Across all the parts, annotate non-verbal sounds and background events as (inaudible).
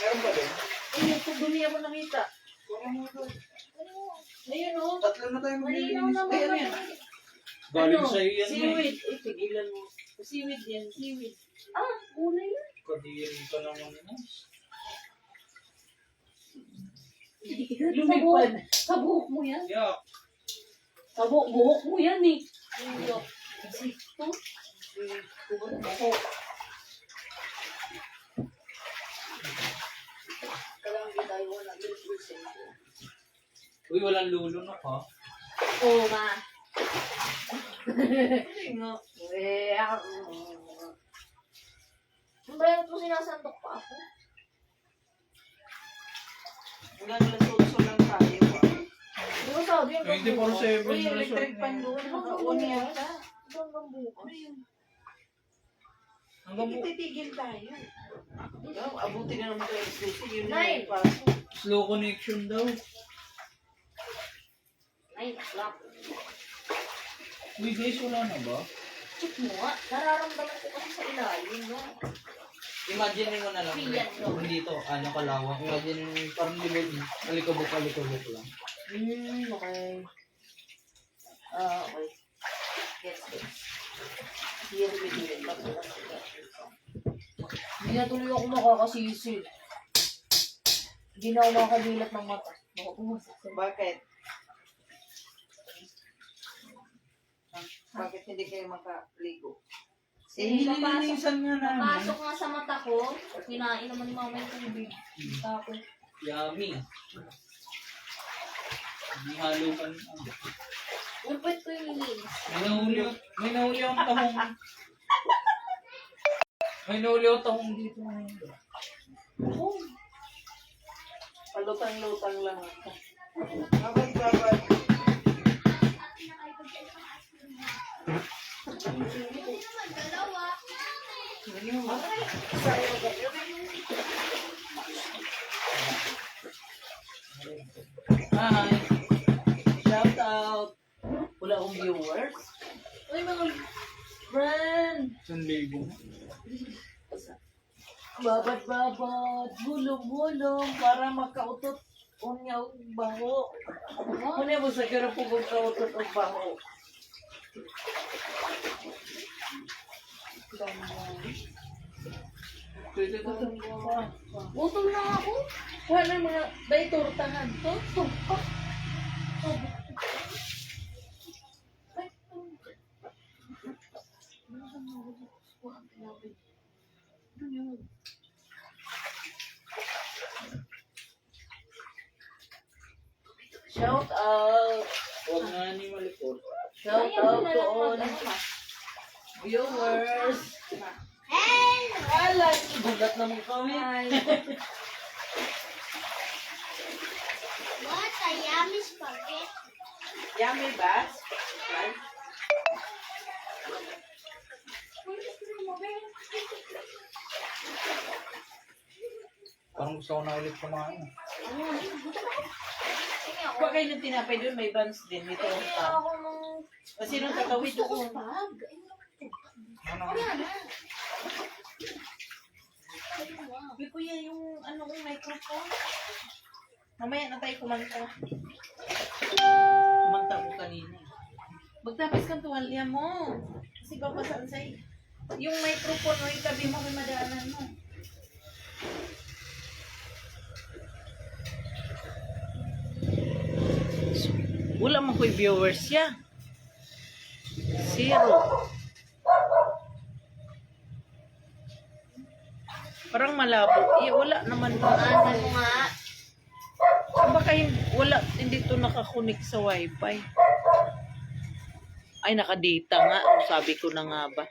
Meron ba doon? Ayun, kung dumi ako nakita. Ayun o. Tatlo na tayo Malinaw maglilinis. naman. Ayan yan. Galing Ano? sa'yo yan eh. Seaweed. Eh, tigilan mo. Seaweed yan, seaweed. Ah, kulay yan. Kadiri ka naman na. Lumipad. Sa buhok mo yan. Yak. Sa buhok, mo yan eh. Yung Kasi ito. Ako. Kailangan di tayo wala. Uy, walang lulunok ha. Oo, ma. Nga. Eh, ako. Bayan po sinasandok pa ako. Hanggang laso-laso lang tayo. ah. Ba sabi yung 24/7 Uy, na electric resort pan na. doon. Nakauni yata. Hanggang bukas. Hanggang bu- Titigil tayo. Oh, abuti na naman tayo exclusive. Yun na Nine. yung pasok. slow connection daw. Nine o'clock. Uy guys, wala na ba? Check mo nga. Nararamdaman ko kasi sa ilalim, no? Imagine mo na lang. Piyan, no? Kung dito, ano kalawang. Imagine mo parang libog. Alikabok, alikabok lang. Hmm, okay. Ah, okay. Yes, yes. Here we it. Hindi na tuloy ako makakasisi. Hindi na ako makakabilat ng mata. Baka pumasok sa Bakit? Bakit hindi kayo makaligo? Eh, Hindi papasok. nililinisan nga namin. Pasok nga sa mata ko. Kinain naman ni mama yung tubig. Tapos, Yummy. Hindi halo pa rin. ulpit ko yung linis. May nahuli, may nahuli ang tahong. (laughs) May tahong dito ngayon. Oh, Palutang-lutang lang ako. Babad, babad. Hindi mo ba? Hi! Shout out. Wala akong viewers. Uy, mga friend. San libo. Babad, babad. Gulong, gulong. Para makautot. Unya og baho. Kunya mo sa kira po kung kautot og baho. Pwede ko itong bawa. Gutom na ako. Wala na mga day tortahan to. Tumpa. Shout out. Huwag nga ni malikot. Shout out to all viewers. Alam, bugat naman kami. What a yummy spaghetti. Yummy ba? Right? Parang gusto ko na ulit kumain. Kuha kayo ng tinapay doon, may buns din. May Kaya torta. ako nung... Kasi nung tatawid Gusto ko doon. spag. Ano? Wala na. Uy, kuya, yung ano yung microphone. Mamaya na tayo kumanta. Kumanta ko kanina. Magtapos kang tuwalya mo. Kasi babasaan sa'yo. Yung microphone mo, itabi mo kay madaanan mo. Wala man ko'y viewers ya. Zero. Parang malabo. Eh, wala naman. Ano mo nga? Baka wala, hindi to nakakunik sa wifi. Ay, nakadata nga. Sabi ko na nga ba.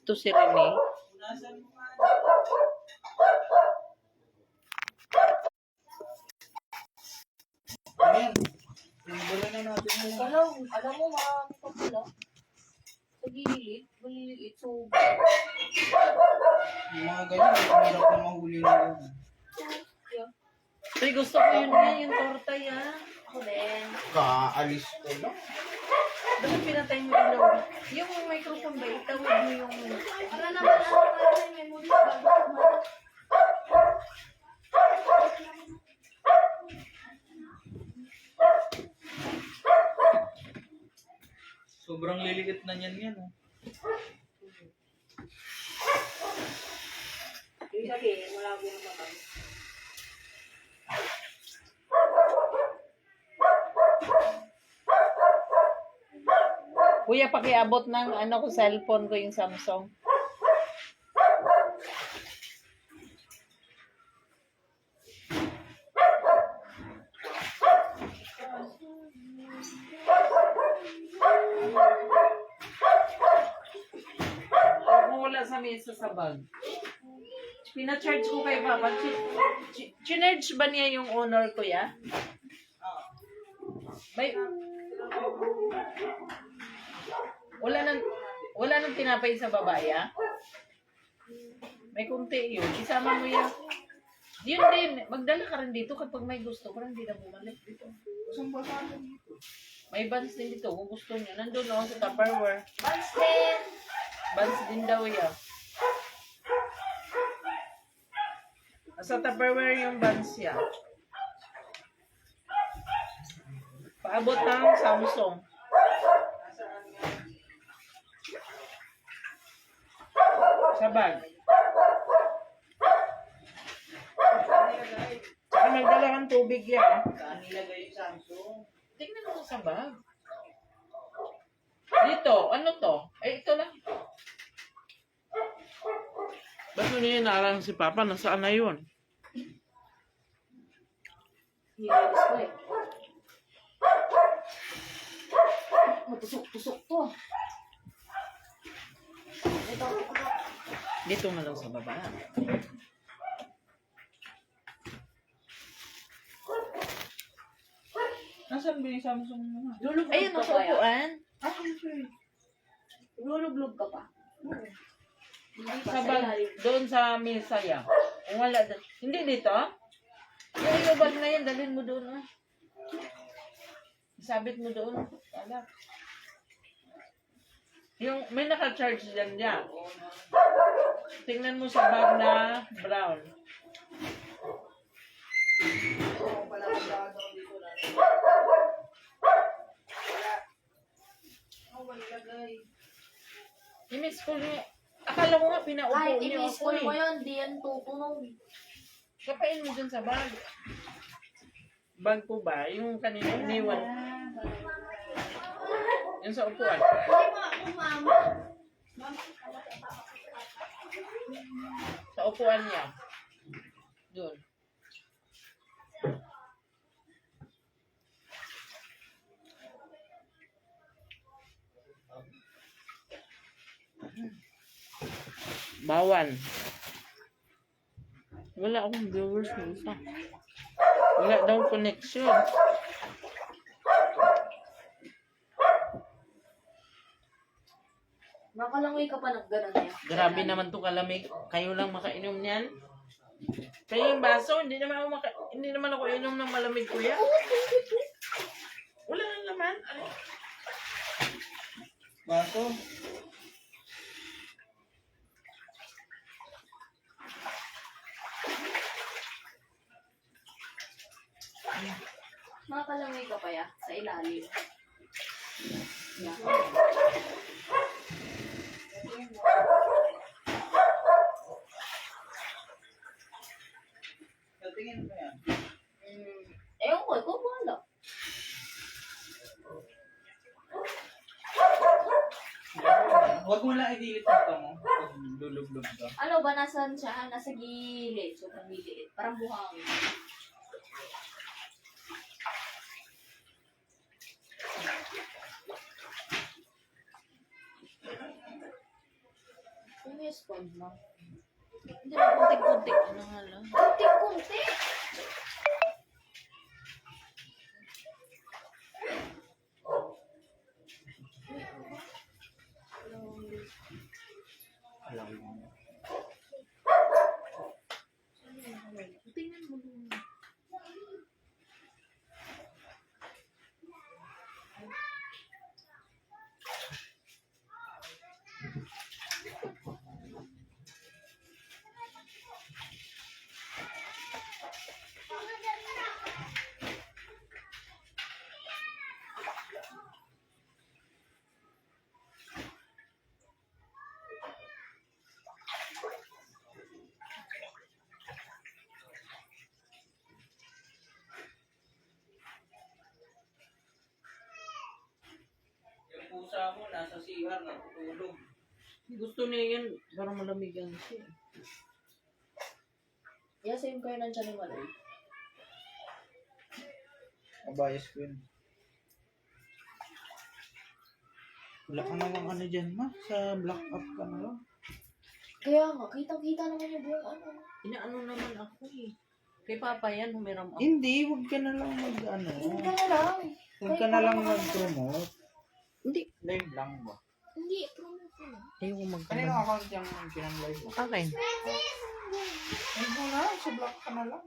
Ito si Rene. Yung Alam, alam mo, marami pa pala. Sa gilid, maliliit. So, yung mga ganyan. Mahirap na mahuli na yun. Uy, gusto ko yun nga, yung torta yan. ako din. Kaalis ko lang. Bakit pinatay mo yung ilaw? Yung microphone ba, itawid mo yung... Para naman may memory bago kumain. Sobrang liliit na niyan yan. Oh. Yung laki, malabo na mata. Kuya, pakiabot ng ano ko cellphone ko yung Samsung. Wala sa mesa sa bag. Pina-charge ko kay Papa. Ch- ch- ba niya yung owner ko ya? May... Wala nang wala nang tinapay sa babae, ah? May kunti yun. Isama mo yan. Yun din. Magdala ka rin dito kapag may gusto ko. Hindi na bumalik dito. May buns din dito kung gusto niyo. Nandun no, sa Tupperware. Monster. Buns din daw yan. Sa Tupperware yung buns yan. Paabot ng Samsung. Sa bag. Saka magdala kang tubig yan. Saan nilagay yung Samsung? Tingnan mo sa bag. Dito, ano to? Eh, ito lang. Ba't mo niya si Papa? Nasaan na yun? Hilalis ko eh. Matusok-tusok to. Ito, ito. Dito na lang sa baba. Nasaan ba yung Samsung mo? nga? Lulublog Ayun, ka nasa pa yan? upuan. Ah, sorry. Lulublog ka pa? Hindi pa Sa sa bag, ilalim. doon sa mesa yan. Kung wala, hindi dito. Yung yung bag na yan, dalhin mo doon. Ah. Sabit mo doon. Wala. Yung, may naka-charge dyan dyan. Tingnan mo sa bag na brown. Yung school niya, akala ko nga pinaupo Kahit niyo ako i-school mo eh. yun, di yan tutunog. Kapain mo dun sa bag. Bag po ba? Yung kanina iniwan. Yung sa upuan. Sa upuan niya. Doon. Bawan. Wala akong viewers isa. Wala daw connection. Makalangoy ka pa ng ganun yan. Grabe naman to kalamig. Kayo lang makainom niyan. Kaya yung baso, hindi naman ako maka, hindi naman ako inom ng malamig kuya. Wala nang laman. Ay. Baso. Makalangoy ka pa ya, sa ilalim. Tingin mo yan. Mm, ewan ko, ikaw wala. Huwag mo lang i-delete ito mo. Pag lulublog ka. Ano ba, nasan siya? Nasa gilid. Sobrang liliit. Parang buhangin. Ano yung spond mo? Hindi na kuntik-kuntik. Ano nga lang. Kunti-kunti! Mo, nasa CR, natutulog. Gusto niya yan, para malamigan siya. Yes, same kayo ng tiyan ni Maloy. Mabayas ko yun. Wala ka namang ano dyan, ma. Sa black up ka na lang. Kaya nga, kitang-kita naman yung buong ano. Inaano naman ako eh. Kay Papa yan, humiram ako. Hindi, wag ka na lang mag ano. Hindi ka na lang. Wag ka na lang mag-promote. Live lang ba? Hindi, promote mo na. Ayoko mag Kanino account yung pinang live mo? Akin. Live mo na, sa black ka na lang.